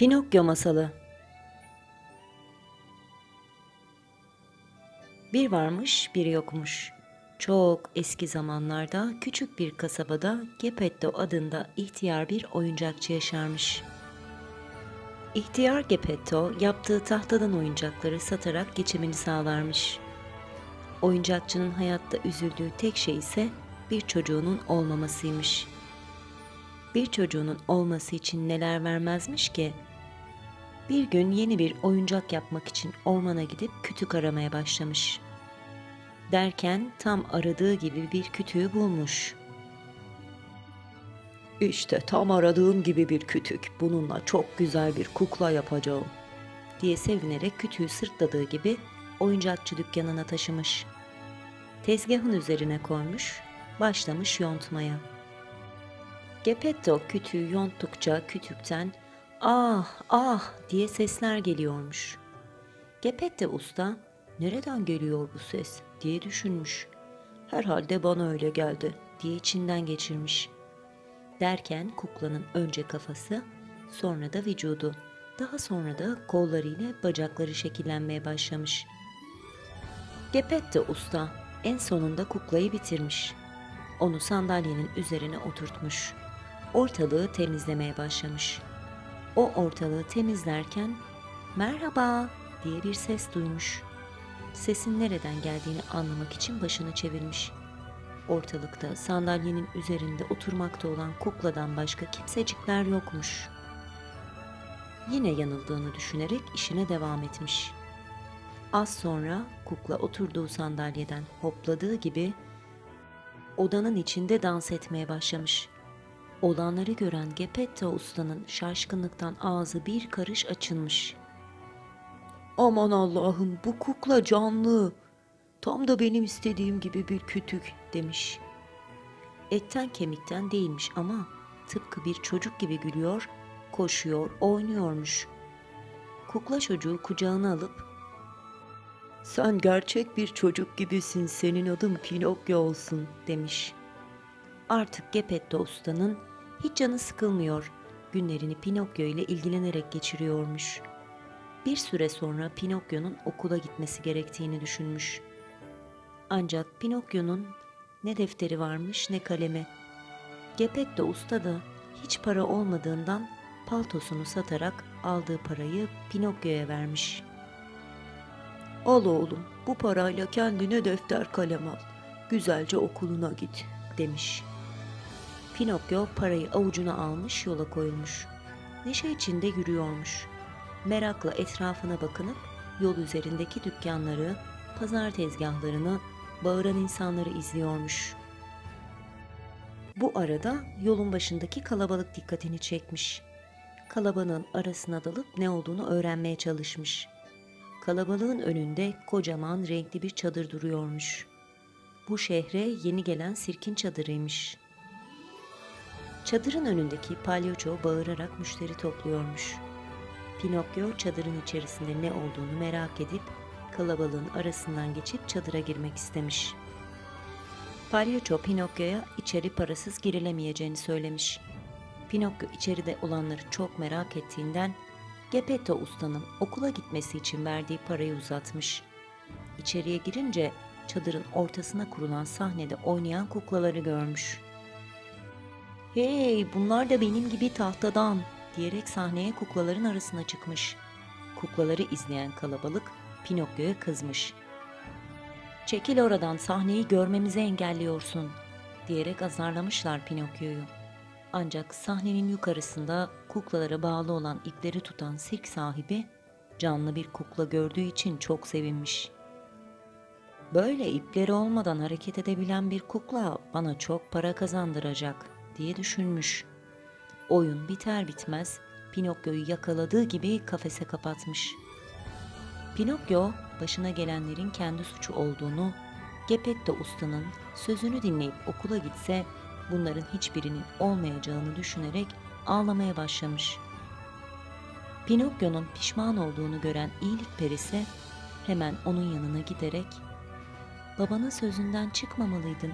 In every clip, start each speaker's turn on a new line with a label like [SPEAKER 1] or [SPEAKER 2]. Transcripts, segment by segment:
[SPEAKER 1] Pinokyo Masalı Bir varmış, bir yokmuş. Çok eski zamanlarda küçük bir kasabada Gepetto adında ihtiyar bir oyuncakçı yaşarmış. İhtiyar Gepetto yaptığı tahtadan oyuncakları satarak geçimini sağlarmış. Oyuncakçının hayatta üzüldüğü tek şey ise bir çocuğunun olmamasıymış. Bir çocuğunun olması için neler vermezmiş ki? Bir gün yeni bir oyuncak yapmak için ormana gidip kütük aramaya başlamış. Derken tam aradığı gibi bir kütüğü bulmuş. İşte tam aradığım gibi bir kütük. Bununla çok güzel bir kukla yapacağım. Diye sevinerek kütüğü sırtladığı gibi oyuncakçı dükkanına taşımış. Tezgahın üzerine koymuş, başlamış yontmaya. Gepetto kütüğü yonttukça kütükten ah ah diye sesler geliyormuş. Gepetto usta nereden geliyor bu ses diye düşünmüş. Herhalde bana öyle geldi diye içinden geçirmiş. Derken kuklanın önce kafası, sonra da vücudu, daha sonra da kolları ile bacakları şekillenmeye başlamış. Gepetto usta en sonunda kuklayı bitirmiş. Onu sandalyenin üzerine oturtmuş. Ortalığı temizlemeye başlamış. O ortalığı temizlerken "Merhaba" diye bir ses duymuş. Sesin nereden geldiğini anlamak için başını çevirmiş. Ortalıkta sandalyenin üzerinde oturmakta olan kukladan başka kimsecikler yokmuş. Yine yanıldığını düşünerek işine devam etmiş. Az sonra kukla oturduğu sandalyeden hopladığı gibi odanın içinde dans etmeye başlamış. Olanları gören Gepetto ustanın şaşkınlıktan ağzı bir karış açılmış. Aman Allah'ım bu kukla canlı. Tam da benim istediğim gibi bir kütük demiş. Etten kemikten değilmiş ama tıpkı bir çocuk gibi gülüyor, koşuyor, oynuyormuş. Kukla çocuğu kucağına alıp sen gerçek bir çocuk gibisin, senin adın Pinokyo olsun demiş. Artık Gepetto ustanın hiç canı sıkılmıyor, günlerini Pinokyo ile ilgilenerek geçiriyormuş. Bir süre sonra Pinokyo'nun okula gitmesi gerektiğini düşünmüş. Ancak Pinokyo'nun ne defteri varmış ne kalemi. Gepetto usta da hiç para olmadığından paltosunu satarak aldığı parayı Pinokyo'ya vermiş.'' Al oğlum bu parayla kendine defter kalem al. Güzelce okuluna git demiş. Pinokyo parayı avucuna almış yola koyulmuş. Neşe içinde yürüyormuş. Merakla etrafına bakınıp yol üzerindeki dükkanları, pazar tezgahlarını, bağıran insanları izliyormuş. Bu arada yolun başındaki kalabalık dikkatini çekmiş. Kalabalığın arasına dalıp ne olduğunu öğrenmeye çalışmış.'' Kalabalığın önünde kocaman renkli bir çadır duruyormuş. Bu şehre yeni gelen sirkin çadırıymış. Çadırın önündeki palyaço bağırarak müşteri topluyormuş. Pinokyo çadırın içerisinde ne olduğunu merak edip kalabalığın arasından geçip çadıra girmek istemiş. Palyaço Pinokyo'ya içeri parasız girilemeyeceğini söylemiş. Pinokyo içeride olanları çok merak ettiğinden Gepetto ustanın okula gitmesi için verdiği parayı uzatmış. İçeriye girince çadırın ortasına kurulan sahnede oynayan kuklaları görmüş. Hey bunlar da benim gibi tahtadan diyerek sahneye kuklaların arasına çıkmış. Kuklaları izleyen kalabalık Pinokyo'ya kızmış. Çekil oradan sahneyi görmemizi engelliyorsun diyerek azarlamışlar Pinokyo'yu. Ancak sahnenin yukarısında kuklalara bağlı olan ipleri tutan sirk sahibi canlı bir kukla gördüğü için çok sevinmiş. Böyle ipleri olmadan hareket edebilen bir kukla bana çok para kazandıracak diye düşünmüş. Oyun biter bitmez Pinokyo'yu yakaladığı gibi kafese kapatmış. Pinokyo başına gelenlerin kendi suçu olduğunu, Gepetto ustanın sözünü dinleyip okula gitse bunların hiçbirinin olmayacağını düşünerek ağlamaya başlamış. Pinokyo'nun pişman olduğunu gören iyilik perisi hemen onun yanına giderek ''Babanın sözünden çıkmamalıydın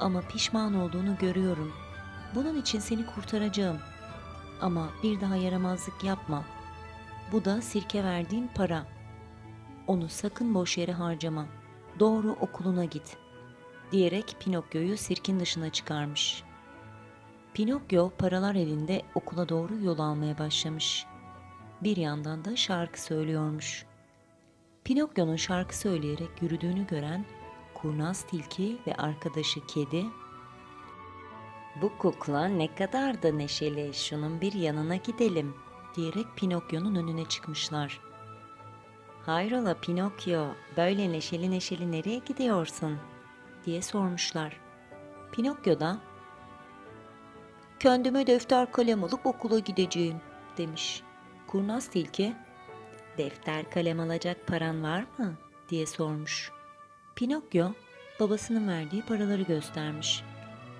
[SPEAKER 1] ama pişman olduğunu görüyorum. Bunun için seni kurtaracağım. Ama bir daha yaramazlık yapma Bu da sirke verdiğin para. Onu sakın boş yere harcama. Doğru okuluna git." diyerek Pinokyo'yu sirkin dışına çıkarmış. Pinokyo paralar elinde okula doğru yol almaya başlamış. Bir yandan da şarkı söylüyormuş. Pinokyo'nun şarkı söyleyerek yürüdüğünü gören kurnaz tilki ve arkadaşı kedi bu kukla ne kadar da neşeli, şunun bir yanına gidelim diyerek Pinokyo'nun önüne çıkmışlar. Hayrola Pinokyo, böyle neşeli neşeli nereye gidiyorsun? diye sormuşlar. Pinokyo da kendime defter kalem alıp okula gideceğim demiş. Kurnaz tilki defter kalem alacak paran var mı diye sormuş. Pinokyo babasının verdiği paraları göstermiş.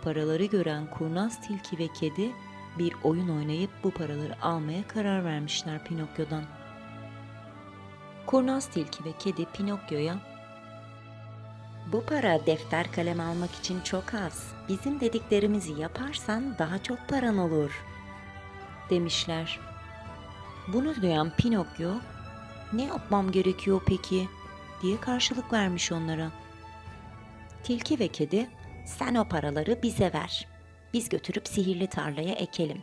[SPEAKER 1] Paraları gören kurnaz tilki ve kedi bir oyun oynayıp bu paraları almaya karar vermişler Pinokyo'dan. Kurnaz tilki ve kedi Pinokyo'ya bu para defter kalem almak için çok az. Bizim dediklerimizi yaparsan daha çok paran olur." demişler. Bunu duyan Pinokyo, "Ne yapmam gerekiyor peki?" diye karşılık vermiş onlara. Tilki ve kedi, "Sen o paraları bize ver. Biz götürüp sihirli tarlaya ekelim.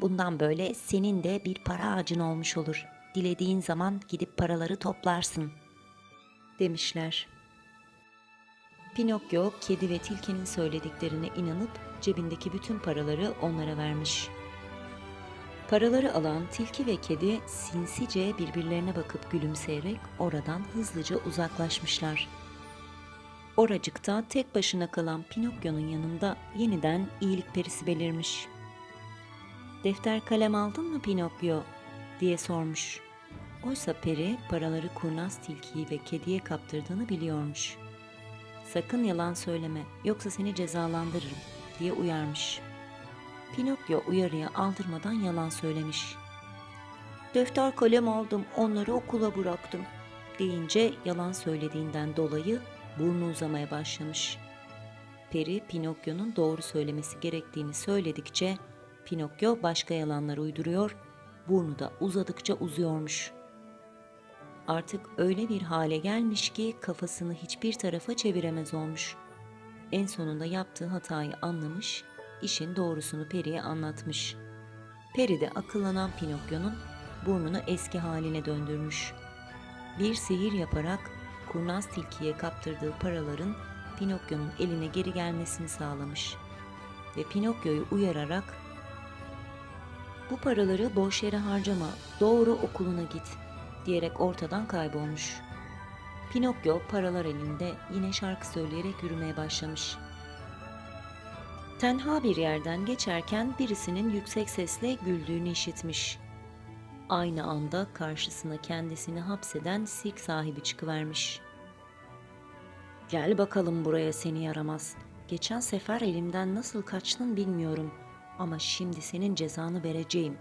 [SPEAKER 1] Bundan böyle senin de bir para ağacın olmuş olur. Dilediğin zaman gidip paraları toplarsın." demişler. Pinokyo, kedi ve tilkinin söylediklerine inanıp cebindeki bütün paraları onlara vermiş. Paraları alan tilki ve kedi sinsice birbirlerine bakıp gülümseyerek oradan hızlıca uzaklaşmışlar. Oracıkta tek başına kalan Pinokyo'nun yanında yeniden iyilik perisi belirmiş. Defter kalem aldın mı Pinokyo? diye sormuş. Oysa peri paraları kurnaz tilkiyi ve kediye kaptırdığını biliyormuş.'' Sakın yalan söyleme yoksa seni cezalandırırım diye uyarmış. Pinokyo uyarıya aldırmadan yalan söylemiş. Defter kalem aldım onları okula bıraktım deyince yalan söylediğinden dolayı burnu uzamaya başlamış. Peri Pinokyo'nun doğru söylemesi gerektiğini söyledikçe Pinokyo başka yalanlar uyduruyor, burnu da uzadıkça uzuyormuş.'' artık öyle bir hale gelmiş ki kafasını hiçbir tarafa çeviremez olmuş. En sonunda yaptığı hatayı anlamış, işin doğrusunu Peri'ye anlatmış. Peri de akıllanan Pinokyo'nun burnunu eski haline döndürmüş. Bir sihir yaparak kurnaz tilkiye kaptırdığı paraların Pinokyo'nun eline geri gelmesini sağlamış. Ve Pinokyo'yu uyararak bu paraları boş yere harcama, doğru okuluna git diyerek ortadan kaybolmuş. Pinokyo paralar elinde yine şarkı söyleyerek yürümeye başlamış. Tenha bir yerden geçerken birisinin yüksek sesle güldüğünü işitmiş. Aynı anda karşısına kendisini hapseden sirk sahibi çıkıvermiş. Gel bakalım buraya seni yaramaz. Geçen sefer elimden nasıl kaçtın bilmiyorum ama şimdi senin cezanı vereceğim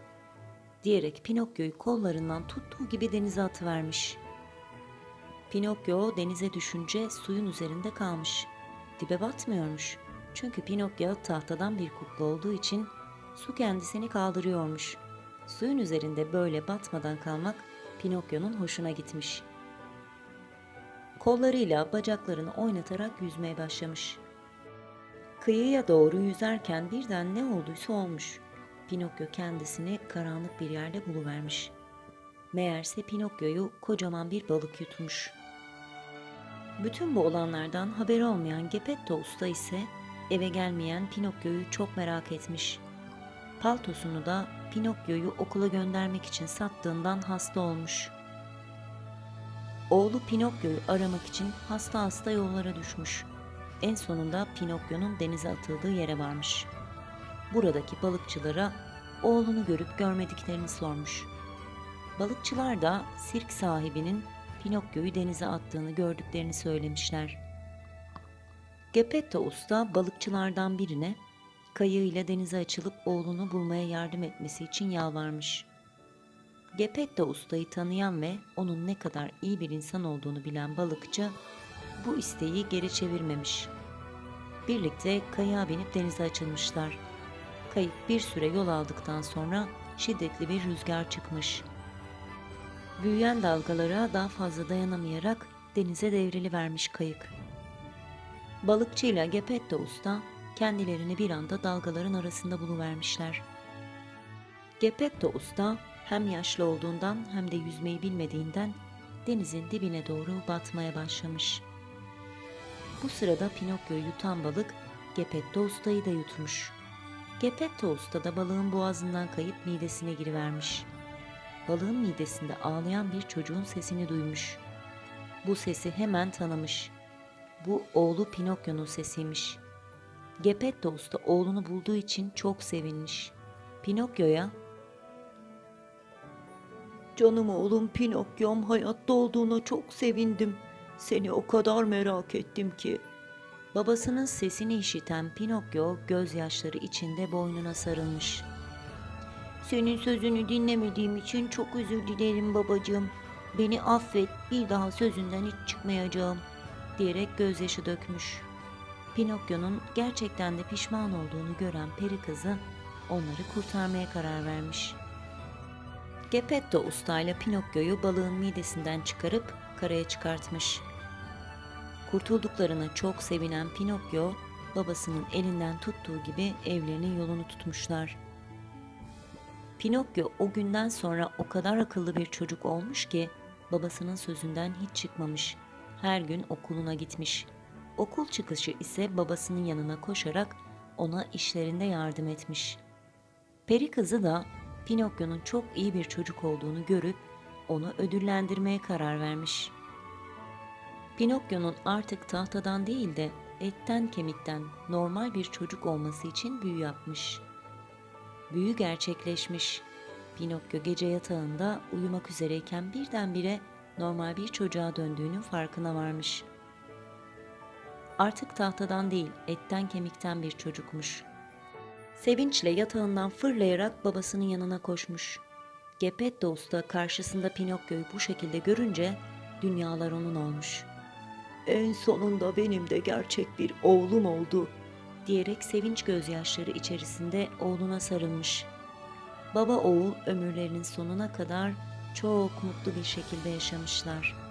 [SPEAKER 1] diyerek Pinokyo'yu kollarından tuttuğu gibi denize atıvermiş. Pinokyo denize düşünce suyun üzerinde kalmış. Dibe batmıyormuş. Çünkü Pinokyo tahtadan bir kukla olduğu için su kendisini kaldırıyormuş. Suyun üzerinde böyle batmadan kalmak Pinokyo'nun hoşuna gitmiş. Kollarıyla bacaklarını oynatarak yüzmeye başlamış. Kıyıya doğru yüzerken birden ne olduysa olmuş. Pinokyo kendisini karanlık bir yerde buluvermiş. Meğerse Pinokyo'yu kocaman bir balık yutmuş. Bütün bu olanlardan haberi olmayan Geppetto Usta ise eve gelmeyen Pinokyo'yu çok merak etmiş. Paltosunu da Pinokyo'yu okula göndermek için sattığından hasta olmuş. Oğlu Pinokyo'yu aramak için hasta hasta yollara düşmüş. En sonunda Pinokyo'nun denize atıldığı yere varmış.'' buradaki balıkçılara oğlunu görüp görmediklerini sormuş. Balıkçılar da sirk sahibinin Pinokyo'yu denize attığını gördüklerini söylemişler. Geppetto Usta balıkçılardan birine kayığıyla denize açılıp oğlunu bulmaya yardım etmesi için yalvarmış. Geppetto Usta'yı tanıyan ve onun ne kadar iyi bir insan olduğunu bilen balıkçı bu isteği geri çevirmemiş. Birlikte kayığa binip denize açılmışlar. Kayık bir süre yol aldıktan sonra şiddetli bir rüzgar çıkmış. Büyüyen dalgalara daha fazla dayanamayarak denize devrili vermiş kayık. Balıkçıyla Gepetto Usta kendilerini bir anda dalgaların arasında buluvermişler. Gepetto Usta hem yaşlı olduğundan hem de yüzmeyi bilmediğinden denizin dibine doğru batmaya başlamış. Bu sırada Pinokyo'yu yutan balık Gepetto Usta'yı da yutmuş. Gepetto Usta da balığın boğazından kayıp midesine girivermiş. Balığın midesinde ağlayan bir çocuğun sesini duymuş. Bu sesi hemen tanımış. Bu oğlu Pinokyo'nun sesiymiş. Gepetto Usta oğlunu bulduğu için çok sevinmiş. Pinokyo'ya Canım oğlum Pinokyo'm hayatta olduğuna çok sevindim. Seni o kadar merak ettim ki. Babasının sesini işiten Pinokyo gözyaşları içinde boynuna sarılmış. Senin sözünü dinlemediğim için çok özür dilerim babacığım. Beni affet, bir daha sözünden hiç çıkmayacağım." diyerek gözyaşı dökmüş. Pinokyo'nun gerçekten de pişman olduğunu gören peri kızı onları kurtarmaya karar vermiş. Gepetto Usta ile Pinokyo'yu balığın midesinden çıkarıp karaya çıkartmış. Kurtulduklarına çok sevinen Pinokyo, babasının elinden tuttuğu gibi evlerinin yolunu tutmuşlar. Pinokyo o günden sonra o kadar akıllı bir çocuk olmuş ki babasının sözünden hiç çıkmamış. Her gün okuluna gitmiş. Okul çıkışı ise babasının yanına koşarak ona işlerinde yardım etmiş. Peri kızı da Pinokyo'nun çok iyi bir çocuk olduğunu görüp onu ödüllendirmeye karar vermiş. Pinokyo'nun artık tahtadan değil de etten kemikten normal bir çocuk olması için büyü yapmış. Büyü gerçekleşmiş. Pinokyo gece yatağında uyumak üzereyken birdenbire normal bir çocuğa döndüğünün farkına varmış. Artık tahtadan değil, etten kemikten bir çocukmuş. Sevinçle yatağından fırlayarak babasının yanına koşmuş. Gepetto Usta karşısında Pinokyo'yu bu şekilde görünce dünyalar onun olmuş. En sonunda benim de gerçek bir oğlum oldu diyerek sevinç gözyaşları içerisinde oğluna sarılmış. Baba oğul ömürlerinin sonuna kadar çok mutlu bir şekilde yaşamışlar.